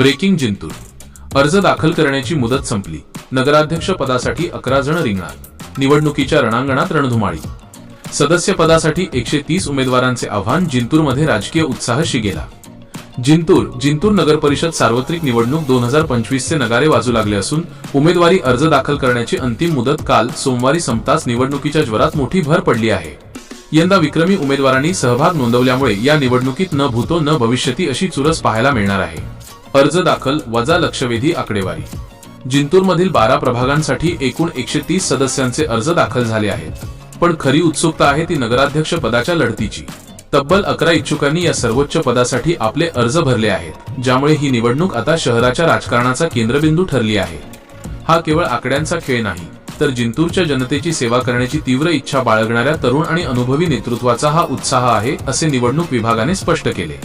Breaking Jintur अर्ज दाखल करण्याची मुदत संपली. नगराध्यक्ष पदासाठी अकरा जण रिंगणार निवडणुकीच्या रणांगणात रणधुमाळी. सदस्य पदासाठी एकशे तीस उमेदवारांचे आव्हान जिंतूरमध्ये राजकीय उत्साह गेला. जिंतूर जिंतूर नगर परिषद सार्वत्रिक निवडणूक दोन हजार पंचवीसचे नगारे वाजू लागले असून उमेदवारी अर्ज दाखल करण्याची अंतिम मुदत काल सोमवारी संपताच निवडणुकीच्या ज्वरात मोठी भर पडली आहे. यंदा विक्रमी उमेदवारांनी सहभाग नोंदवल्यामुळे या निवडणुकीत न भूतो न भविष्यती अशी चुरस पाहायला मिळणार आहे. अर्ज दाखल वजा लक्षवेधी आकडेवारी. जिंतूरमधील बारा प्रभागांसाठी एकूण एकशे तीस सदस्यांचे अर्ज दाखल झाले आहेत. पण खरी उत्सुकता आहे ती नगराध्यक्ष पदाच्या लढतीची. तब्बल अकरा इच्छुकांनी या सर्वोच्च पदासाठी आपले अर्ज भरले आहेत ज्यामुळे ही निवडणूक आता शहराच्या राजकारणाचा केंद्रबिंदू ठरली आहे. हा केवळ आकड्यांचा खेळ नाही तर जिंतूरच्या जनतेची सेवा करण्याची तीव्र इच्छा बाळगणाऱ्या तरुण आणि अनुभवी नेतृत्वाचा हा उत्साह आहे असे निवडणूक विभागाने स्पष्ट केले.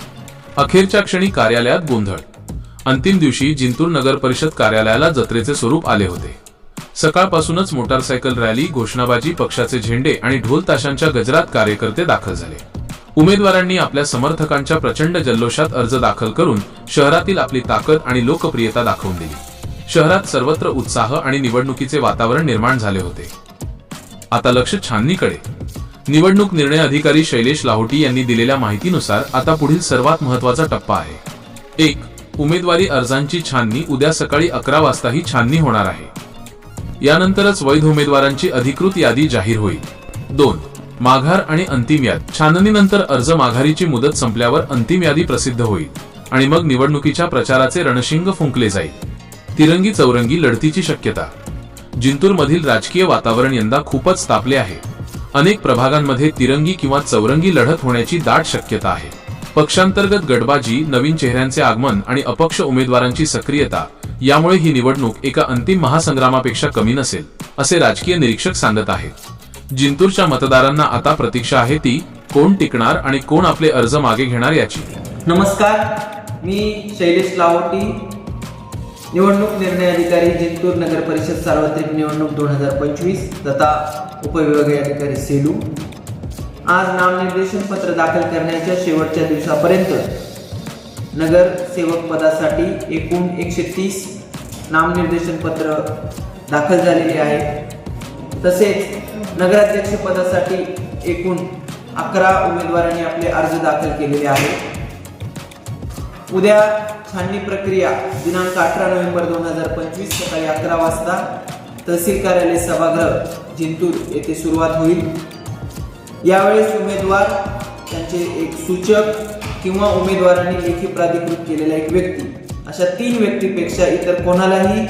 अखेरच्या क्षणी कार्यालयात गोंधळ अंतिम दिवशी जिंतूर नगर परिषद कार्यालयाला जत्रेचे स्वरूप आले होते. सकाळपासूनच मोटारसायकल रॅली घोषणाबाजी पक्षाचे झेंडे आणि ढोल ताशांच्या गजरात कार्यकर्ते दाखल झाले. उमेदवारांनी आपल्या समर्थकांच्या प्रचंड जल्लोषात अर्ज दाखल करून शहरातील आपली ताकद आणि लोकप्रियता दाखवून दिली. शहरात सर्वत्र उत्साह आणि निवडणुकीचे वातावरण निर्माण झाले होते. आता लक्ष छाननीकडे. निवडणूक निर्णय अधिकारी शैलेश लाहोटी यांनी दिलेल्या माहितीनुसार आता पुढील सर्वात महत्त्वाचा टप्पा आहे. एक उमेदवारी अर्जांची छाननी उद्या सकाळी अकरा वाजता ही छाननी होणार आहे. यानंतरच वैध उमेदवारांची अधिकृत यादी जाहीर होईल. दोन माघार आणि अंतिम यादी. छाननीनंतर अर्ज माघारीची मुदत संपल्यावर अंतिम यादी प्रसिद्ध होईल आणि मग निवडणुकीच्या प्रचाराचे रणशिंग फुंकले जाईल. तिरंगी चौरंगी लढतीची शक्यता. जिंतूर मधील राजकीय वातावरण यंदा खूपच तापले आहे. अनेक प्रभागांमध्ये तिरंगी किंवा चौरंगी लढत होण्याची दाट शक्यता आहे. पक्षांतर्गत गटबाजी नवीन चेहऱ्यांचे आगमन आणि अपक्ष उमेदवारांची सक्रियता यामुळे ही निवडणूक एका अंतिम महासंग्रामापेक्षा कमी नसेल असे राजकीय निरीक्षक सांगत आहेत. जिंतूरच्या मतदारांना आता प्रतीक्षा आहे ती कोण टिकणार आणि कोण आपले अर्ज मागे घेणार याची. नमस्कार मी शैलेश लावटी निवडणूक निर्णय अधिकारी जिंतूर नगर परिषद सार्वत्रिक निवडणूक दोन हजार पंचवीस तथा उपविभागीय अधिकारी सेलू. आज नामनिर्देशन पत्र दाखल करण्याच्या शेवटच्या दिवसापर्यंत नगरसेवक पदासाठी एकूण एकशे तीस नामनिर्देशन पत्र दाखल झालेले आहे. तसेच नगराध्यक्ष पदासाठी एकूण अकरा उमेदवारांनी आपले अर्ज दाखल केलेले आहेत उद्या छाननी प्रक्रिया दिनांक अठरा नोव्हेंबर दोन हजार पंचवीस सकाळी अकरा वाजता तहसील कार्यालय सभागृह जिंतूर येथे सुरुवात होईल. यावेळेस उमेदवार त्यांचे एक सूचक किंवा उमेदवारांनी लेखी प्राधिकृत केलेला एक व्यक्ती. अशा तीन व्यक्तीपेक्षा इतर कोणालाही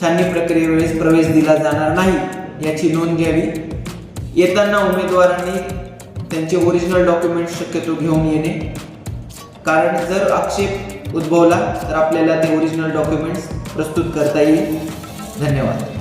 छाननी प्रक्रियेवेळेस प्रवेश दिला जाणार नाही याची नोंद घ्यावी. येताना उमेदवारांनी त्यांचे ओरिजिनल डॉक्युमेंट शक्यतो घेऊन येणे. कारण जर आक्षेप उद्भवला तर आपल्याला ते ओरिजिनल डॉक्युमेंट्स प्रस्तुत करता येईल. धन्यवाद.